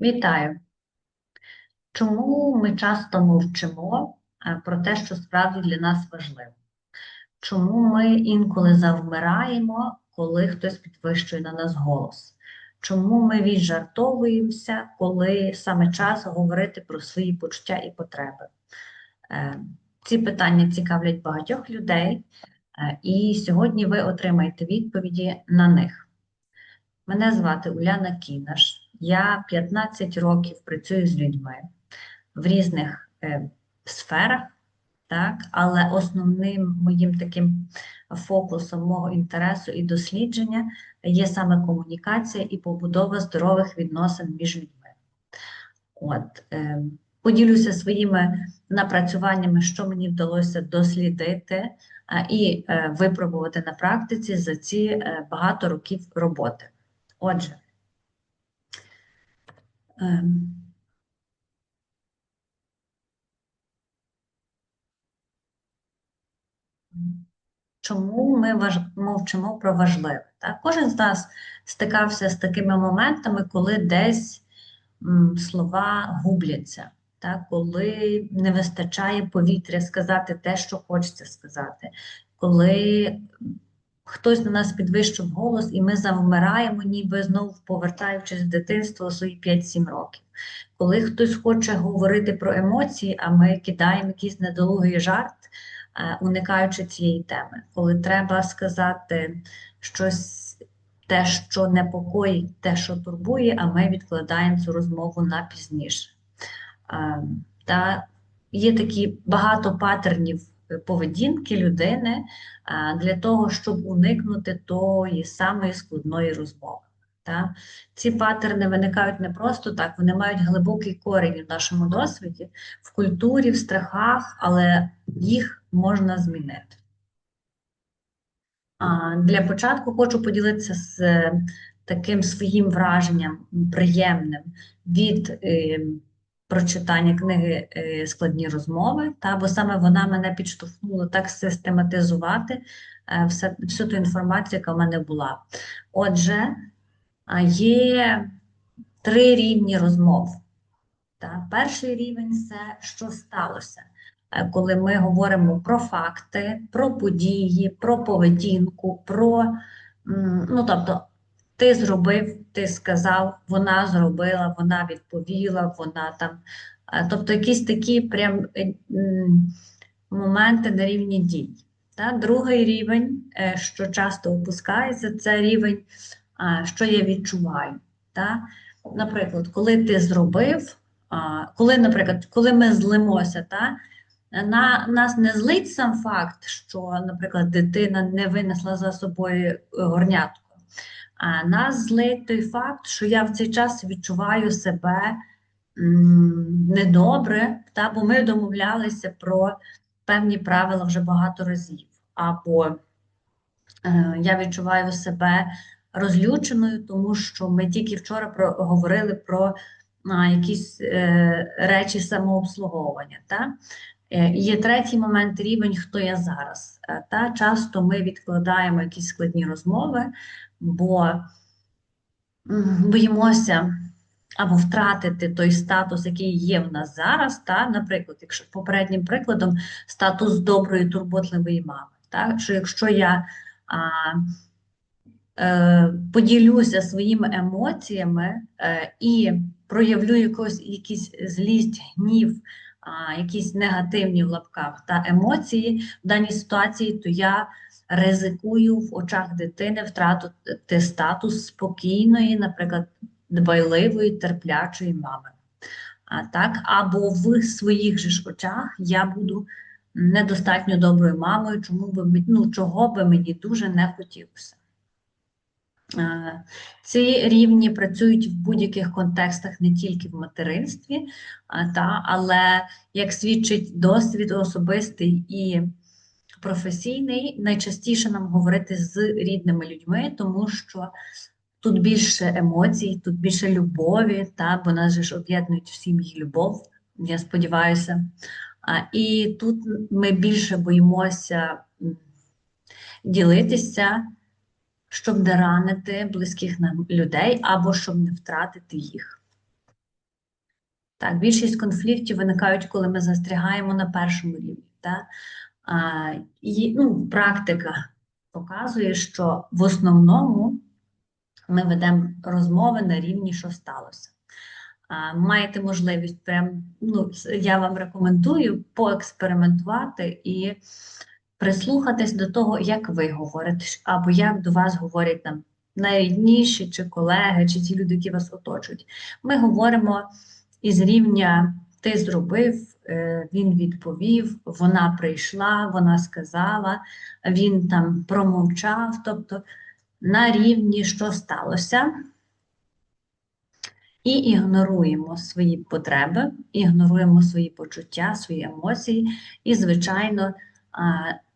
Вітаю! Чому ми часто мовчимо е, про те, що справді для нас важливо? Чому ми інколи завмираємо, коли хтось підвищує на нас голос? Чому ми віджартовуємося, коли саме час говорити про свої почуття і потреби? Е, Ці питання цікавлять багатьох людей, е, і сьогодні ви отримаєте відповіді на них. Мене звати Уляна Кінаш. Я 15 років працюю з людьми в різних е, сферах, так, але основним моїм таким фокусом мого інтересу і дослідження є саме комунікація і побудова здорових відносин між людьми. От, е, поділюся своїми напрацюваннями, що мені вдалося дослідити і е, випробувати на практиці за ці е, багато років роботи. Отже, чому ми мовчимо про важливе? Так? Кожен з нас стикався з такими моментами, коли десь слова губляться, так? коли не вистачає повітря сказати те, що хочеться сказати, коли хтось на нас підвищив голос, і ми завмираємо, ніби знову повертаючись в дитинство свої 5-7 років. Коли хтось хоче говорити про емоції, а ми кидаємо якийсь недолугий жарт, е, уникаючи цієї теми, коли треба сказати щось. Те, що непокоїть, те, що турбує, а ми відкладаємо цю розмову на пізніше. Е, та є такі багато патернів поведінки людини для того, щоб уникнути тої самої складної розмови. Та? Ці паттерни виникають не просто так, вони мають глибокий корінь в нашому досвіді, в культурі, в страхах, але їх можна змінити. Для початку хочу поділитися з е, таким своїм враженням приємним від е, прочитання книги е, Складні розмови, та, бо саме вона мене підштовхнула так систематизувати е, все, всю ту інформацію, яка в мене була. Отже, є три рівні розмов. Та. Перший рівень це що сталося, е, коли ми говоримо про факти, про події, про поведінку, про, ну тобто, ти зробив, ти сказав, вона зробила, вона відповіла, вона там. Тобто якісь такі прям е, моменти на рівні дій. Так? Другий рівень, е, що часто опускається, це рівень, що я відчуваю. Так? Наприклад, коли ти зробив, коли, наприклад, коли ми злимося, так? На нас не злить сам факт, що, наприклад, дитина не винесла за собою горнятку. Нас злить той факт, що я в цей час відчуваю себе недобре, та, бо ми домовлялися про певні правила вже багато разів. Або е, я відчуваю себе розлюченою, тому що ми тільки вчора про, говорили про а, якісь е, речі самообслуговування. Та? Е, є третій момент рівень, хто я зараз. Е, та? Часто ми відкладаємо якісь складні розмови бо боїмося або втратити той статус, який є в нас зараз. Та, Наприклад, якщо попереднім прикладом статус доброї, турботливої мами. Та, що якщо я а, е, поділюся своїми емоціями е, і проявлю якось, якісь злість, гнів, якісь негативні в лапках та емоції в даній ситуації, то я ризикую в очах дитини втратити статус спокійної, наприклад, дбайливої, терплячої мами. А, так? Або в своїх же ж очах я буду недостатньо доброю мамою, чому би, ну, чого би мені дуже не хотілося. Ці рівні працюють в будь-яких контекстах, не тільки в материнстві, та, але як свідчить досвід особистий і професійний, найчастіше нам говорити з рідними людьми, тому що тут більше емоцій, тут більше любові, бо нас ж об'єднують в сім'ї любов, я сподіваюся. І тут ми більше боїмося ділитися, щоб не ранити близьких нам людей або щоб не втратити їх. Так, більшість конфліктів виникають, коли ми застрягаємо на першому рівні. Так? А, і, ну, практика показує, що в основному ми ведемо розмови на рівні, що сталося. А, маєте можливість, прям, ну, я вам рекомендую поекспериментувати і прислухатись до того, як ви говорите, або як до вас говорять там найрідніші, чи колеги, чи ті люди, які вас оточують. Ми говоримо із рівня ти зробив, е, він відповів, вона прийшла, вона сказала, він там промовчав, тобто на рівні, що сталося. І ігноруємо свої потреби, ігноруємо свої почуття, свої емоції, і, звичайно,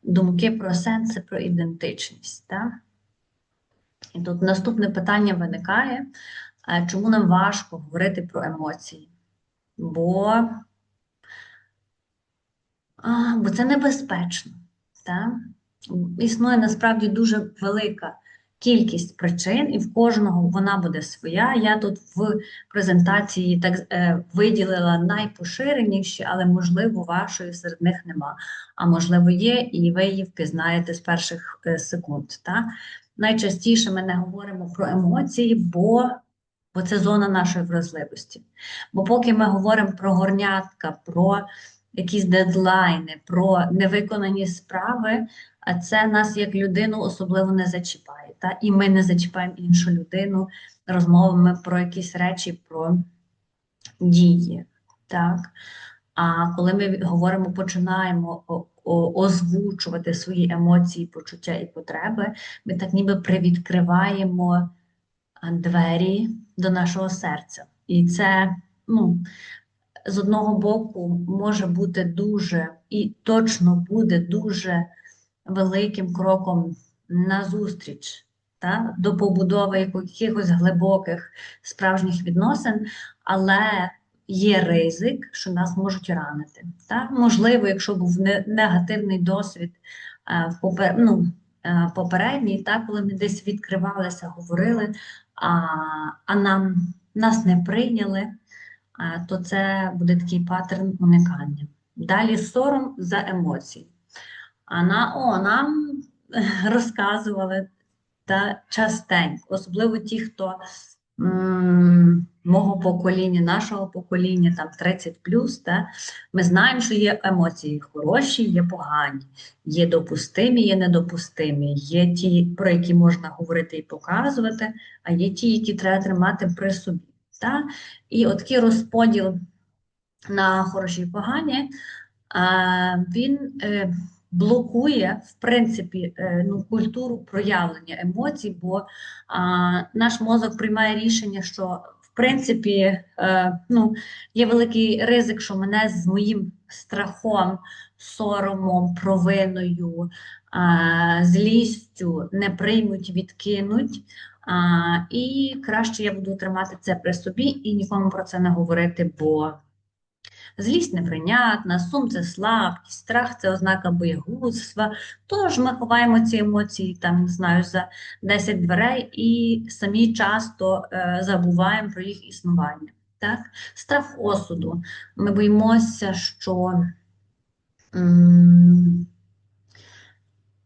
думки про сенси, про ідентичність. Так? І тут наступне питання виникає: чому нам важко говорити про емоції? Бо бо це небезпечно. Так? Існує насправді дуже велика кількість причин, і в кожного вона буде своя. Я тут в презентації так е, виділила найпоширеніші, але, можливо, вашої серед них нема. А можливо, є, і ви її впізнаєте з перших е, секунд. Так? Найчастіше ми не говоримо про емоції, бо бо це зона нашої вразливості. Бо поки ми говоримо про горнятка, про якісь дедлайни, про невиконані справи, а це нас як людину особливо не зачіпає. Та? І ми не зачіпаємо іншу людину розмовами про якісь речі, про дії. Так? А коли ми говоримо, починаємо озвучувати свої емоції, почуття і потреби, ми так ніби привідкриваємо двері до нашого серця. І це, ну, з одного боку, може бути дуже і точно буде дуже великим кроком назустріч та, до побудови якихось глибоких справжніх відносин, але є ризик, що нас можуть ранити. Та? Можливо, якщо був негативний досвід в попер... ну, попередній, та, коли ми десь відкривалися, говорили, а а нам нас не прийняли, а, то це буде такий паттерн уникання. Далі сором за емоції. А на, о, нам розказували та частенько, особливо ті, хто мого покоління, нашого покоління, там 30 плюс, та, ми знаємо, що є емоції хороші, є погані, є допустимі, є недопустимі, є ті, про які можна говорити і показувати, а є ті, які треба тримати при собі. Та? І такий розподіл на хороші і погані, він е, блокує в принципі е, ну, культуру проявлення емоцій, бо наш мозок приймає рішення, що в принципі е, ну, є великий ризик, що мене з моїм страхом, соромом, провиною, злістю не приймуть, відкинуть. А, І краще я буду тримати це при собі і нікому про це не говорити, бо злість неприйнятна, сум це слабкість, страх це ознака боєгузтва. Тож ми ховаємо ці емоції там, не знаю, за 10 дверей і самі часто е, забуваємо про їх існування. Так? Страх осуду. Ми боїмося, що. М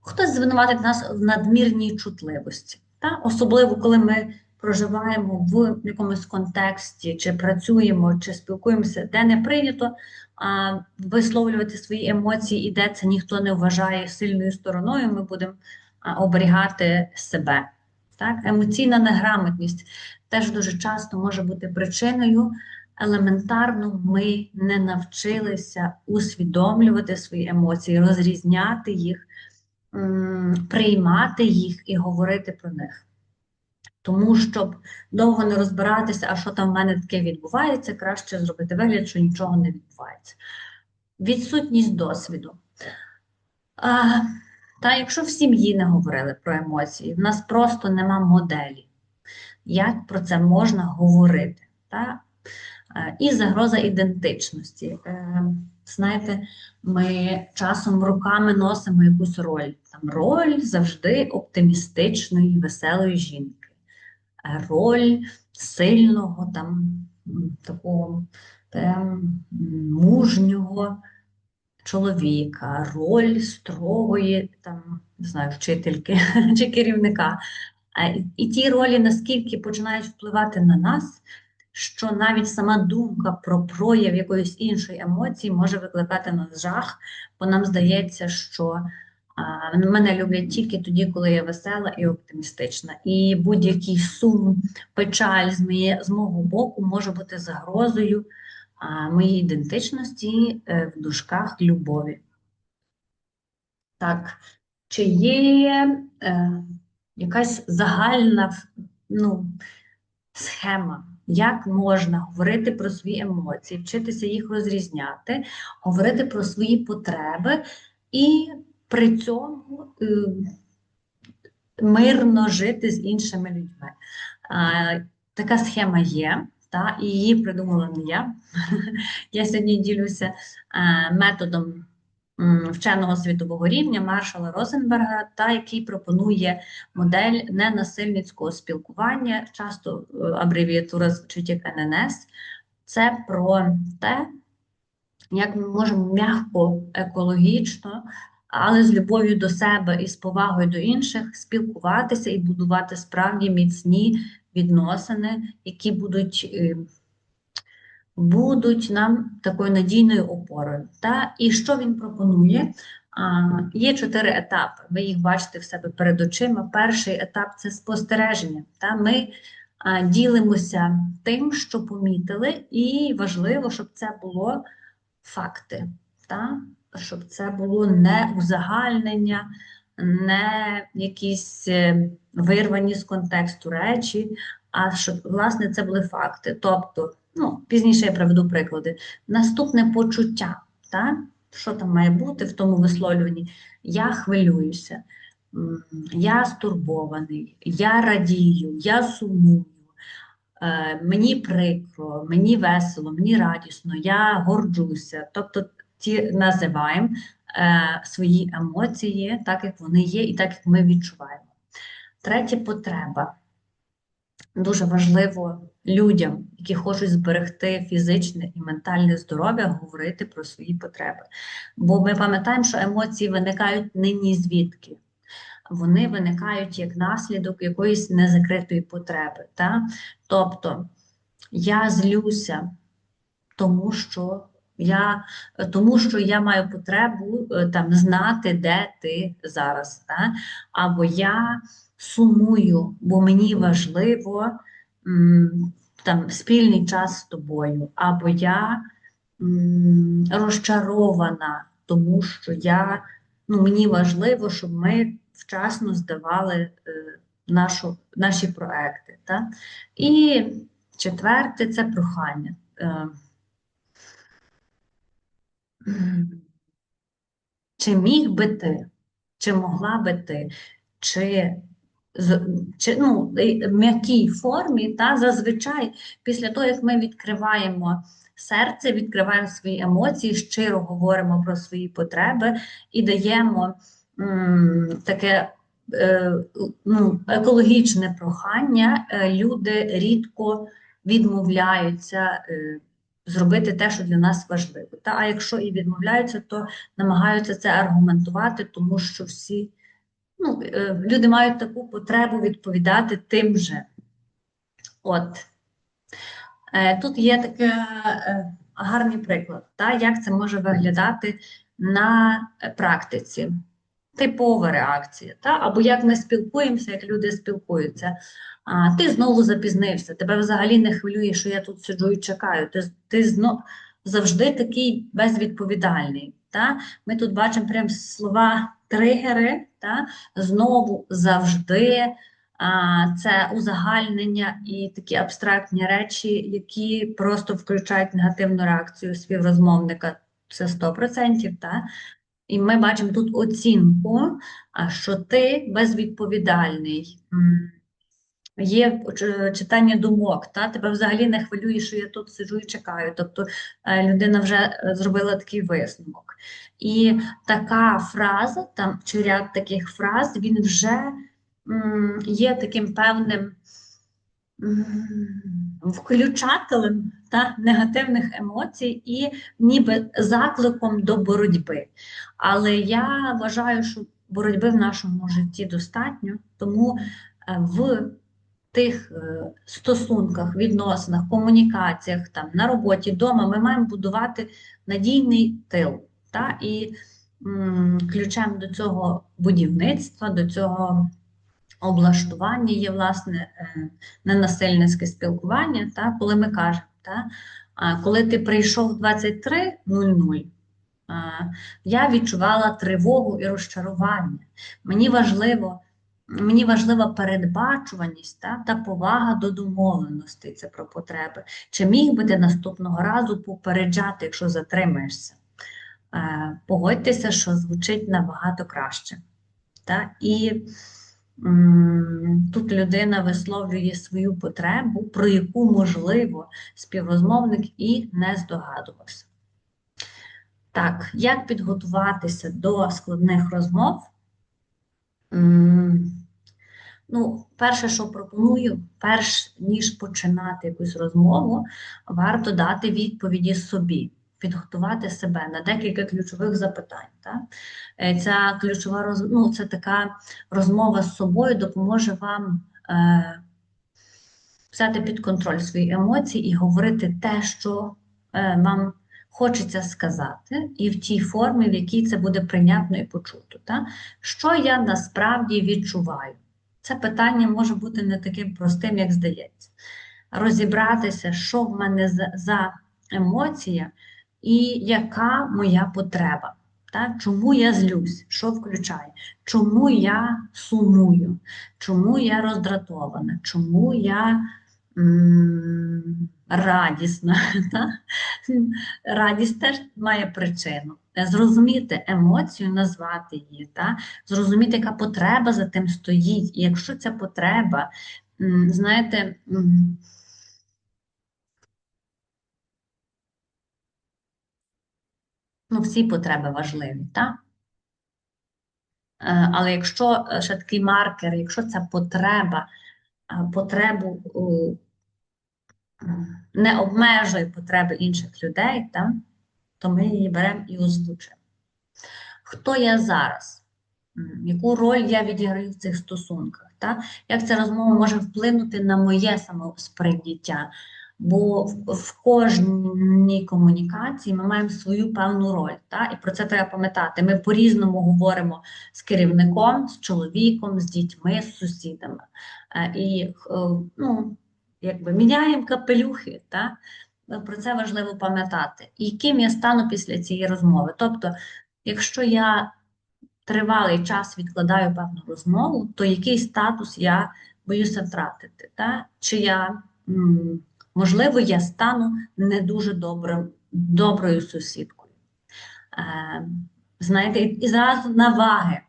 Хтось звинуватить нас в надмірній чутливості. Та? Особливо, коли ми проживаємо в якомусь контексті, чи працюємо, чи спілкуємося, де не прийнято а, висловлювати свої емоції, і де це ніхто не вважає сильною стороною, ми будемо а, оберігати себе. Так? Емоційна неграмотність теж дуже часто може бути причиною. Елементарно ми не навчилися усвідомлювати свої емоції, розрізняти їх приймати їх і говорити про них. Тому, щоб довго не розбиратися, а що там в мене таке відбувається, краще зробити вигляд, що нічого не відбувається. Відсутність досвіду. А, Та якщо в сім'ї не говорили про емоції, в нас просто нема моделі, як про це можна говорити. Та? І загроза ідентичності. Е, знаєте, ми часом руками носимо якусь роль. Там Роль завжди оптимістичної, веселої жінки, роль сильного, там, такого прям мужнього чоловіка, роль строгої, там, не знаю, вчительки чи керівника. І- ті ролі наскільки починають впливати на нас, що навіть сама думка про прояв якоїсь іншої емоції може викликати нас жах, бо нам здається, що мене люблять тільки тоді, коли я весела і оптимістична. І будь-який сум, печаль з, моє, з мого боку може бути загрозою моїй ідентичності е, в дужках любові. Так, чи є е, якась загальна ну, схема, як можна говорити про свої емоції, вчитися їх розрізняти, говорити про свої потреби і при цьому е, мирно жити з іншими людьми. Така схема є, та, і її придумала не я. Я сьогодні ділюся е, методом вченого світового рівня Маршала Розенберга, та який пропонує модель ненасильницького спілкування, часто е, абревіатура звучить як ННС. Це про те, як ми можемо м'яко, екологічно, але з любов'ю до себе і з повагою до інших спілкуватися і будувати справді міцні відносини, які будуть. е, будуть нам такою надійною опорою. Та? І що він пропонує? Є чотири етапи. Ви їх бачите в себе перед очима. Перший етап це спостереження. Та? Ми ділимося тим, що помітили, і важливо, щоб це було факти. Та? Щоб це було не узагальнення, не якісь е, вирвані з контексту речі, а щоб, власне, це були факти. Тобто, ну, пізніше я приведу приклади. Наступне почуття, так? що там має бути в тому висловлюванні? Я хвилююся, я стурбований, я радію, я сумую. е, Мені прикро, мені весело, мені радісно, я горджуся. Тобто ті називаємо е, свої емоції так, як вони є, і так, як ми відчуваємо. Третє потреба. Дуже важливо людям, які хочуть зберегти фізичне і ментальне здоров'я, говорити про свої потреби. Бо ми пам'ятаємо, що емоції виникають не ні звідки. Вони виникають як наслідок якоїсь незакритої потреби. Та? Тобто я злюся, тому що я, тому що я маю потребу е, там, знати, де ти зараз. Та? Або я сумую, бо мені важливо там, спільний час з тобою, або я розчарована, тому що я, ну, мені важливо, щоб ми вчасно здавали е, нашу, наші проекти. Та? І четверте це прохання. Чи міг би ти, чи могла би ти, чи, чи ну, в м'якій формі, та, зазвичай, після того, як ми відкриваємо серце, відкриваємо свої емоції, щиро говоримо про свої потреби і даємо м, таке е, ну, екологічне прохання, е, люди рідко відмовляються. е, Зробити те, що для нас важливо. Та, а якщо і відмовляються, то намагаються це аргументувати, тому що всі ну, е, люди мають таку потребу відповідати тим же. От. Е, Тут є такий гарний приклад, та, як це може виглядати на е, практиці. Типова реакція, та? або як ми спілкуємося, як люди спілкуються. А, ти знову запізнився, тебе взагалі не хвилює, що я тут сиджу і чекаю. Ти, ти знов, завжди такий безвідповідальний. Та? Ми тут бачимо прям слова тригери, та? знову завжди. Це узагальнення і такі абстрактні речі, які просто включають негативну реакцію співрозмовника. Це 100%, та? І ми бачимо тут оцінку, що ти безвідповідальний. Є читання думок, та? тебе взагалі не хвилює, що я тут сиджу і чекаю. Тобто е, людина вже е, зробила такий висновок. І така фраза, там, чи ряд таких фраз, він вже є таким певним включателем та негативних емоцій і ніби закликом до боротьби. Але я вважаю, що боротьби в нашому житті достатньо, тому е, в тих е, стосунках, відносинах, комунікаціях, там, на роботі, вдома ми маємо будувати надійний тил. Та? І м, ключем до цього будівництва, до цього облаштування є, власне, е, ненасильницьке спілкування, та? коли ми кажемо, та? коли ти прийшов 23.00, я відчувала тривогу і розчарування. Мені важливо Мені важлива передбачуваність та, та повага до домовленостей, це про потреби. Чи міг би ти наступного разу попереджати, якщо затримаєшся? Е, Погодьтеся, що звучить набагато краще. Та? І тут людина висловлює свою потребу, про яку, можливо, співрозмовник і не здогадувався. Так, як підготуватися до складних розмов? Ну, перше, що пропоную, перш ніж починати якусь розмову, варто дати відповіді собі, підготувати себе на декілька ключових запитань. Так? Е, Ця ключова роз... ну, це така розмова з собою допоможе вам е, взяти під контроль свої емоції і говорити те, що е, вам хочеться сказати, і в тій формі, в якій це буде прийнятно і почуто. Так? Що я насправді відчуваю? Це питання може бути не таким простим, як здається. Розібратися, що в мене за, за емоція і яка моя потреба. Так? Чому я злюсь, що включає? Чому я сумую, чому я роздратована, чому я радісна. Так? Радість теж має причину. Зрозуміти емоцію, назвати її, та? зрозуміти, яка потреба за тим стоїть. І якщо ця потреба, знаєте, ну, всі потреби важливі, так? Е, Але якщо е, ще такий маркер, якщо ця потреба, е, потребу не обмежує потреби інших людей, так? то ми її беремо і озвучуємо. Хто я зараз? Яку роль я відіграю в цих стосунках? Та? Як ця розмова може вплинути на моє самосприйняття? Бо в, кожній комунікації ми маємо свою певну роль. Та? І про це треба пам'ятати. Ми по-різному говоримо з керівником, з чоловіком, з дітьми, з сусідами. Е, І е, ну, якби міняємо капелюхи. Та? Про це важливо пам'ятати. І ким я стану після цієї розмови. Тобто, якщо я тривалий час відкладаю певну розмову, то який статус я боюся втратити? Та? Чи я, м, можливо, я стану не дуже добрим, доброю сусідкою. Е, знаєте, і зразу на ваги.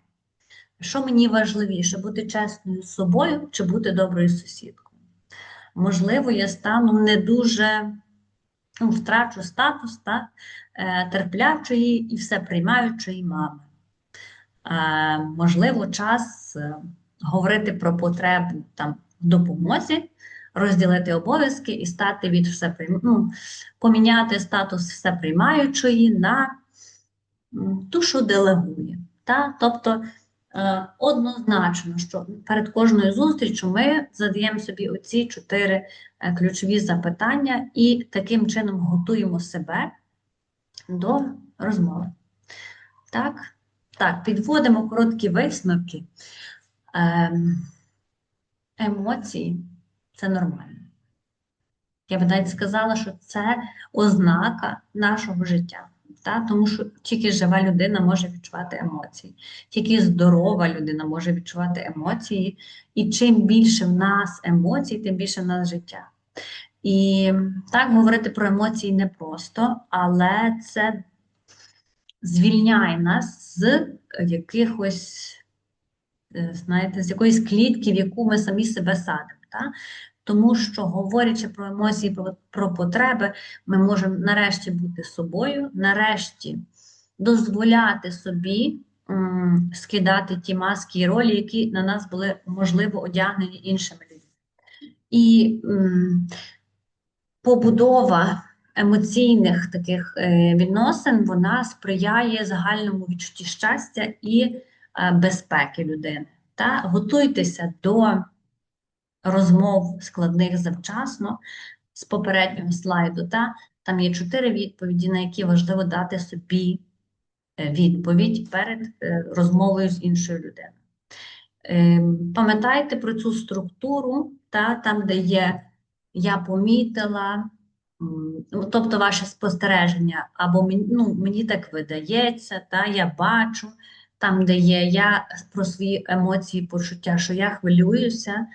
Що мені важливіше, бути чесною з собою чи бути доброю сусідкою? Можливо, я стану не дуже ну, втрачу статус та, е, терплячої і все приймаючої мами. Е, можливо, час е, говорити про потребу там, в допомозі, розділити обов'язки і стати від все ну, поміняти статус всеприймаючої на ту, що делегує. Та? Тобто е, однозначно, що перед кожною зустрічю ми задаємо собі оці чотири е, ключові запитання і таким чином готуємо себе до розмови. Так, так, підводимо короткі висновки. Ем, емоції це нормально. Я би навіть сказала, що це ознака нашого життя. Та? Тому що тільки жива людина може відчувати емоції, тільки здорова людина може відчувати емоції, і чим більше в нас емоцій, тим більше в нас життя. І так говорити про емоції непросто, але це звільняє нас з якихось, е, знаєте, з якоїсь клітки, в яку ми самі себе садимо. Та? Тому що, говорячи про емоції, про, про потреби, ми можемо нарешті бути собою, нарешті дозволяти собі м, скидати ті маски і ролі, які на нас були, можливо, одягнені іншими людьми. І м, побудова емоційних таких е, відносин вона сприяє загальному відчутті щастя і е, безпеки людини. Та готуйтеся до розмов складних завчасно з попереднього слайду. Та там є чотири відповіді, на які важливо дати собі е, відповідь перед е, розмовою з іншою людиною. Ем, Пам'ятайте про цю структуру, та, там, де є я помітила, тобто ваше спостереження, або мені, ну, мені так видається, та, я бачу, там, де є я про свої емоції, почуття, що я хвилююся,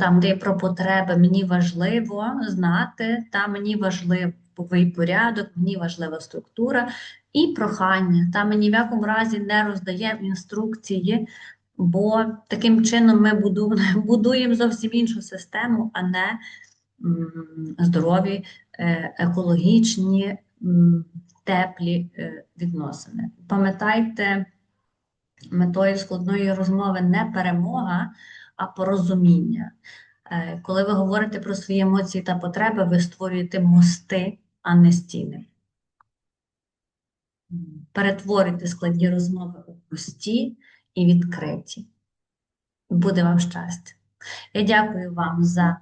там, де є про потреби, мені важливо знати, та мені важливий порядок, мені важлива структура і прохання. Та ми ні в якому разі не роздаємо інструкції, бо таким чином ми будуємо зовсім іншу систему, а не здорові, е, екологічні, теплі е, відносини. Пам'ятайте, метою складної розмови не перемога, а порозуміння. Е, Коли ви говорите про свої емоції та потреби, ви створюєте мости, а не стіни. Перетворюйте складні розмови у прості і відкриті. Буде вам щастя. Я дякую вам за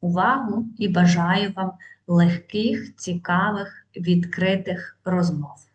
увагу і бажаю вам легких, цікавих, відкритих розмов.